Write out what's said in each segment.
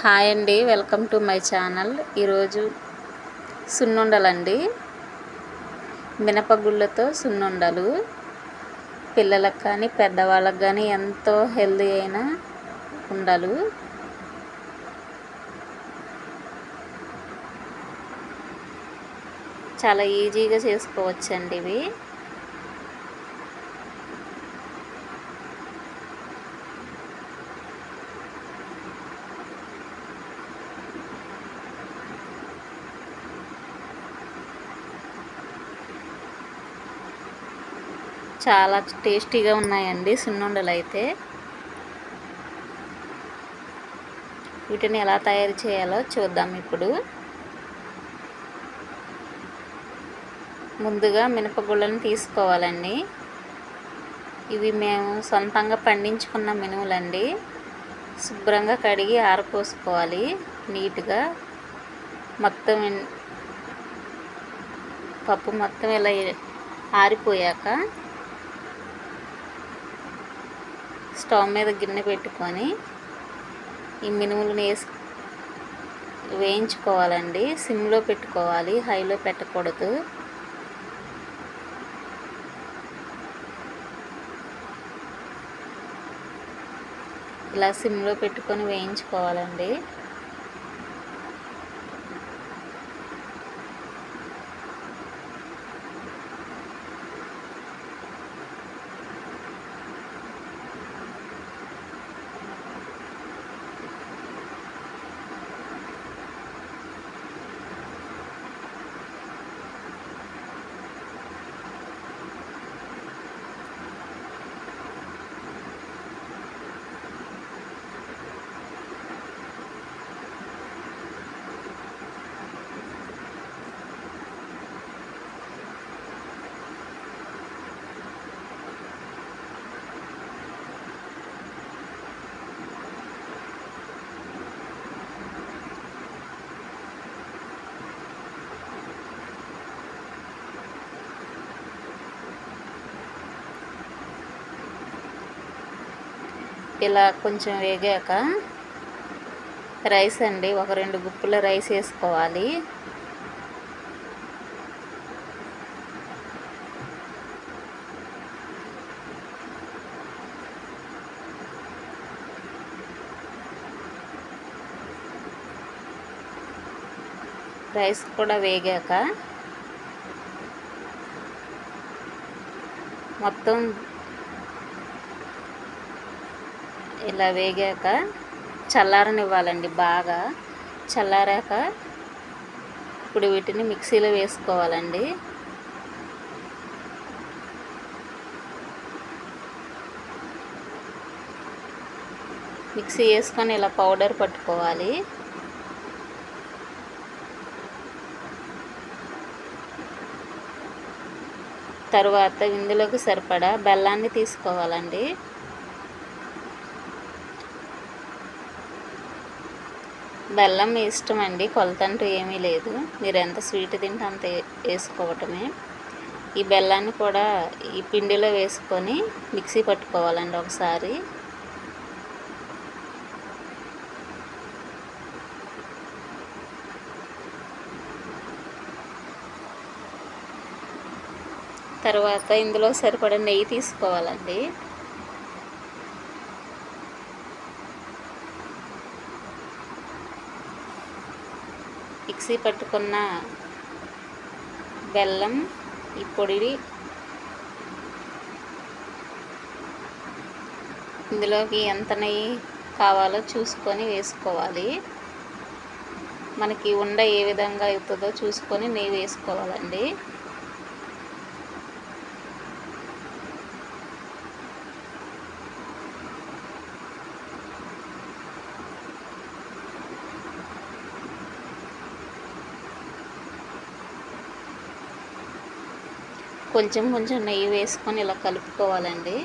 Hi అండి welcome to my channel. ఈరోజు సున్నుండలండి. మినపగుళ్ళతో సున్నుండలు. పిల్లలకు కానీ పెద్దవాళ్ళకి కానీ ఎంతో హెల్దీ అయిన ఉండలు. చాలా ఈజీగా చేసుకోవచ్చండి ఇవి. చాలా టేస్టీగా ఉన్నాయండి సున్నుండలు అయితే వీటిని ఎలా తయారు చేయాలో చూద్దాం ఇప్పుడు. ముందుగా మినపగుళ్ళను తీసుకోవాలండి. ఇవి మేము సొంతంగా పండించుకున్న మినుములండి శుభ్రంగా కడిగి ఆరపోసుకోవాలి నీట్గా. మొత్తం పప్పు మొత్తం ఇలా ఆరిపోయాక స్టవ్ మీద గిన్నె పెట్టుకొని ఈ మినుములను వేసి వేయించుకోవాలండి. సిమ్లో పెట్టుకోవాలి. హైలో పెట్టకూడదు. ఇలా సిమ్లో పెట్టుకొని వేయించుకోవాలండి. ఇలా కొంచెం వేగాక రైస్ అండి ఒక రెండు గుప్పుల రైస్ వేసుకోవాలి. రైస్ కూడా వేగాక మొత్తం ఇలా వేగాక చల్లారనివ్వాలండి బాగా. చల్లారాక ఇప్పుడు వీటిని మిక్సీలో వేసుకోవాలండి. మిక్సీ వేసుకొని ఇలా పౌడర్ పట్టుకోవాలి. తరువాత ఇందులోకి సరిపడా బెల్లాన్ని తీసుకోవాలండి. బెల్లం మీ ఇష్టం అండి కొలత అంటూ ఏమీ లేదు. మీరు ఎంత స్వీట్ తింటే అంత వేసుకోవటమే. ఈ బెల్లాన్ని కూడా ఈ పిండిలో వేసుకొని మిక్సీ పట్టుకోవాలండి ఒకసారి. తర్వాత ఇందులో సరిపడా నెయ్యి తీసుకోవాలండి. మిక్సీ పట్టుకున్న బెల్లం ఈ పొడి ఇందులోకి ఎంత నెయ్యి కావాలో చూసుకొని వేసుకోవాలి. మనకి ఉండ ఏ విధంగా అవుతుందో చూసుకొని నెయ్యి వేసుకోవాలండి. కొంచెం కొంచెం నెయ్యి వేసుకొని ఇలా కలుపుకోవాలండి.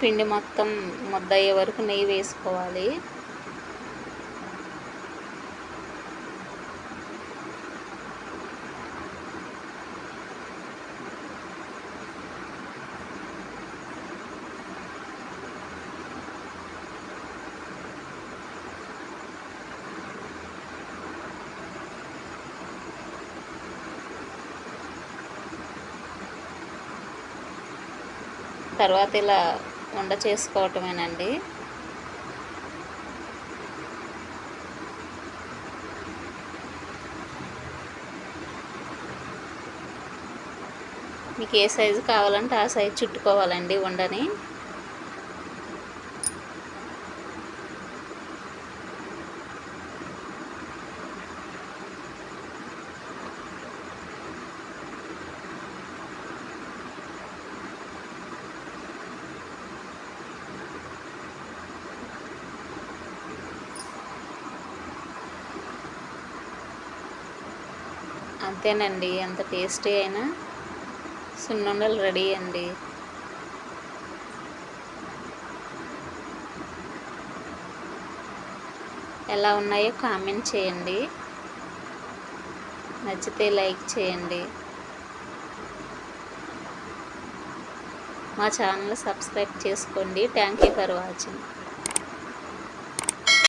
పిండి మొత్తం ముద్ద అయ్యే వరకు నెయ్యి వేసుకోవాలి. తర్వాత ఇలా ఉండ చేసుకోవటమేనండి. మీకు ఏ సైజు కావాలంటే ఆ సైజు చుట్టుకోవాలండి ఉండని అంతేనండి. ఎంత టేస్టీ అయినా సున్నుండలు రెడీ అండి. ఎలా ఉన్నాయో కామెంట్ చేయండి. నచ్చితే లైక్ చేయండి. మా ఛానల్ సబ్స్క్రైబ్ చేసుకోండి. Thank you for watching.